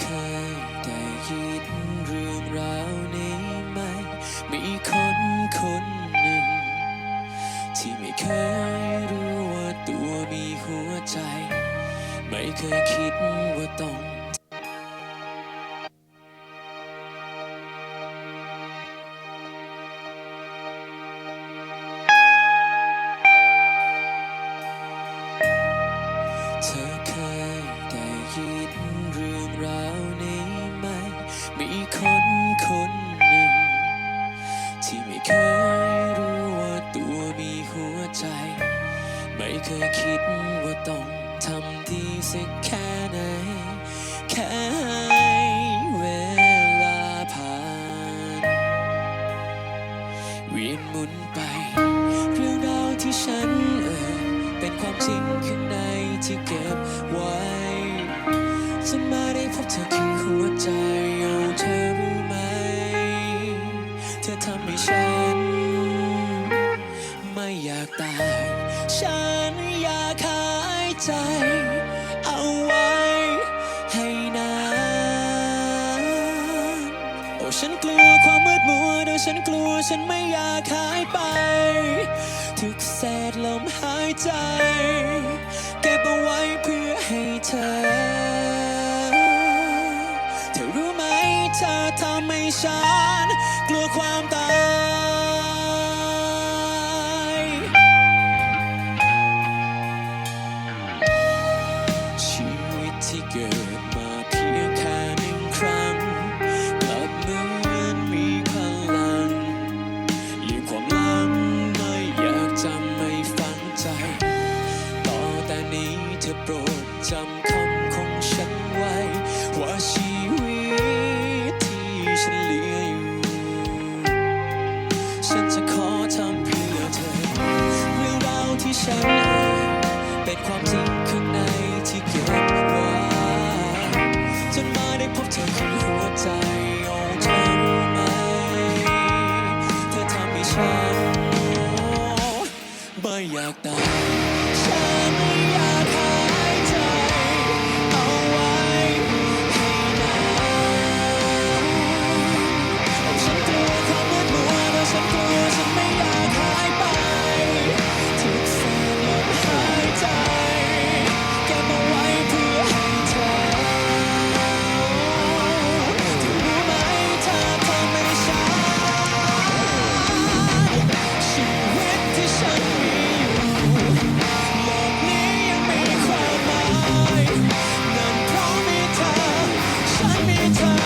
เคยได้คิดเรื่องราวนไหม มีคนคนหนึ่ง ที่ไม่เคยรู้ว่าตัวมีหัวใจ ไม่เคยคิดว่าต้อง มีคนคนหนึ่ง ที่ไม่เคยรู้ว่าตัวมีหัวใจ ไม่เคยคิดว่าต้องทำดีสักแค่ไหน แค่ให้เวลาผ่านเวียนหมุนไป เรื่องราวที่ฉันเอ่ยเป็นความจริงข้างในที่เก็บไว้จนมาได้พบเธอคือหัวใจ ธอทำให้ฉัน ไม่อยากตาย ฉันอยากหายใจ เอาไว้ให้นานโอ้ฉันกลัวความมืดมัวเดี๋ยวฉันกลัวฉันไม่อยากหายไป ทุกเศษลมหายใจ เก็บเอาไว้เพื่อให้เธอ ทำให้ฉันกลัวความตาย ฉันไม่อยากตาย time.